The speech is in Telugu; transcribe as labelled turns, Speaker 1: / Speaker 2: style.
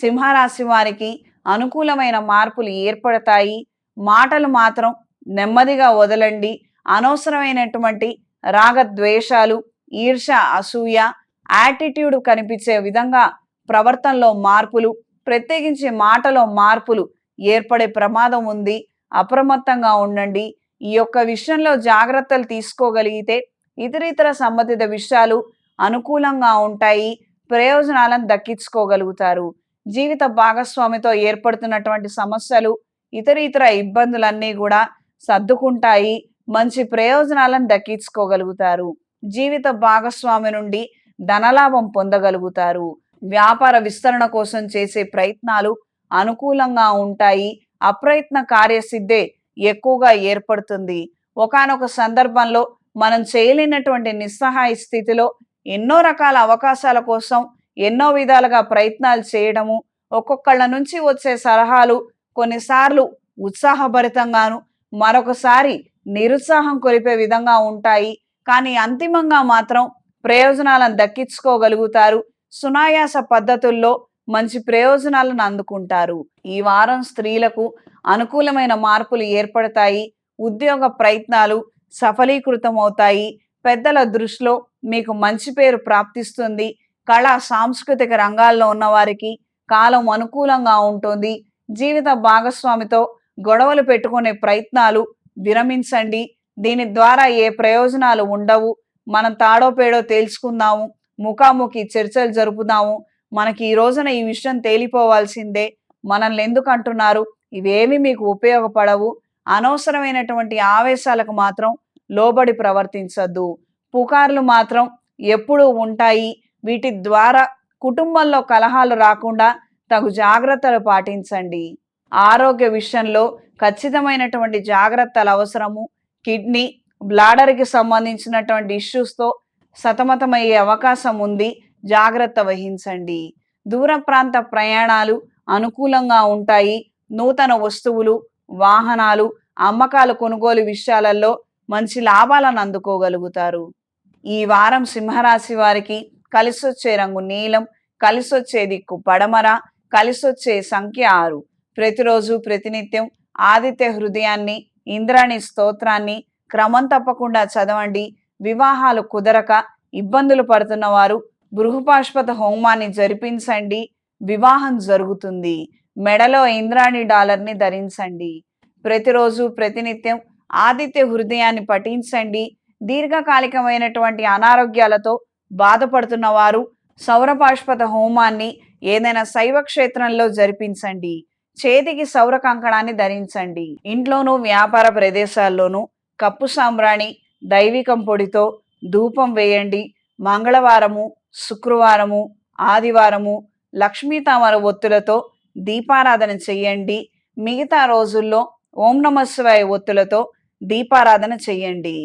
Speaker 1: సింహరాశి వారికి అనుకూలమైన మార్పులు ఏర్పడతాయి. మాటలు మాత్రం నెమ్మదిగా వదలండి. అనవసరమైనటువంటి రాగద్వేషాలు ఈర్ష అసూయ యాటిట్యూడ్ కనిపించే విధంగా ప్రవర్తనలో మార్పులు ప్రత్యేకించి మాటలో మార్పులు ఏర్పడే ప్రమాదం ఉంది. అప్రమత్తంగా ఉండండి. ఈ యొక్క విషయంలో జాగ్రత్తలు తీసుకోగలిగితే ఇతరితర సంబంధిత విషయాలు అనుకూలంగా ఉంటాయి. ప్రయోజనాలను దక్కించుకోగలుగుతారు. జీవిత భాగస్వామితో ఏర్పడుతున్నటువంటి సమస్యలు ఇతర ఇతర ఇబ్బందులన్నీ కూడా సర్దుకుంటాయి. మంచి ప్రయోజనాలను దక్కించుకోగలుగుతారు. జీవిత భాగస్వామి నుండి ధనలాభం పొందగలుగుతారు. వ్యాపార విస్తరణ కోసం చేసే ప్రయత్నాలు అనుకూలంగా ఉంటాయి. అప్రయత్న కార్యసిద్ధే ఎక్కువగా ఏర్పడుతుంది. ఒకానొక సందర్భంలో మనం చేయలేనటువంటి నిస్సహాయ స్థితిలో ఎన్నో రకాల అవకాశాల కోసం ఎన్నో విధాలుగా ప్రయత్నాలు చేయడము ఒక్కొక్కళ్ళ నుంచి వచ్చే సలహాలు కొన్నిసార్లు ఉత్సాహభరితంగాను మరొకసారి నిరుత్సాహం కొలిపే విధంగా ఉంటాయి. కానీ అంతిమంగా మాత్రం ప్రయోజనాలను దక్కించుకోగలుగుతారు. సునాయాస పద్ధతుల్లో మంచి ప్రయోజనాలను అందుకుంటారు. ఈ వారం స్త్రీలకు అనుకూలమైన మార్పులు ఏర్పడతాయి. ఉద్యోగ ప్రయత్నాలు సఫలీకృతమవుతాయి. పెద్దల దృష్టిలో మీకు మంచి పేరు ప్రాప్తిస్తుంది. కళ సాంస్కృతిక రంగాల్లో ఉన్న వారికి కాలం అనుకూలంగా ఉంటుంది. జీవిత భాగస్వామితో గొడవలు పెట్టుకునే ప్రయత్నాలు విరమించండి. దీని ద్వారా ఏ ప్రయోజనాలు ఉండవు. మనం తాడో పేడో తేల్చుకుందాము. ముఖాముఖి చర్చలు జరుపుదాము. మనకి ఈ రోజున ఈ విషయం తేలిపోవాల్సిందే. మనల్ని ఎందుకు అంటున్నారు ఇవేమి మీకు ఉపయోగపడవు. అనవసరమైనటువంటి ఆవేశాలకు మాత్రం లోబడి ప్రవర్తించద్దు. పుకార్లు మాత్రం ఎప్పుడూ ఉంటాయి. వీటి ద్వారా కుటుంబంలో కలహాలు రాకుండా తగు జాగ్రత్తలు పాటించండి. ఆరోగ్య విషయంలో ఖచ్చితమైనటువంటి జాగ్రత్తలు అవసరము. కిడ్నీ బ్లాడర్కి సంబంధించినటువంటి ఇష్యూస్తో సతమతమయ్యే అవకాశం ఉంది. జాగ్రత్త వహించండి. దూర ప్రాంత ప్రయాణాలు అనుకూలంగా ఉంటాయి. నూతన వస్తువులు వాహనాలు అమ్మకాలు కొనుగోలు విషయాలలో మంచి లాభాలను అందుకోగలుగుతారు. ఈ వారం సింహరాశి వారికి కలిసొచ్చే రంగు నీలం కలిసొచ్చే దిక్కు పడమర కలిసొచ్చే సంఖ్య ఆరు. ప్రతిరోజు ప్రతినిత్యం ఆదిత్య హృదయాన్ని ఇంద్రాణి స్తోత్రాన్ని క్రమం తప్పకుండా చదవండి. వివాహాలు కుదరక ఇబ్బందులు పడుతున్న వారు బృహపాష్పత హోమాన్ని జరిపించండి. వివాహం జరుగుతుంది. మెడలో ఇంద్రాణి డాలర్ని ధరించండి. ప్రతిరోజు ప్రతినిత్యం ఆదిత్య హృదయాన్ని పఠించండి. దీర్ఘకాలికమైనటువంటి అనారోగ్యాలతో బాధపడుతున్న వారు సౌరపాష్పత హోమాన్ని ఏదైనా శైవ క్షేత్రంలో జరిపించండి. చేతికి సౌర కంకణాన్ని ధరించండి. ఇంట్లోనూ వ్యాపార ప్రదేశాల్లోనూ కప్పు సాంబ్రాణి దైవికం పొడితో ధూపం వేయండి. మంగళవారము శుక్రవారము ఆదివారము లక్ష్మీ తామర ఒత్తులతో దీపారాధన చెయ్యండి మిగతా రోజుల్లో ఓం నమ శివాయ ఒత్తులతో దీపారాధన చెయ్యండి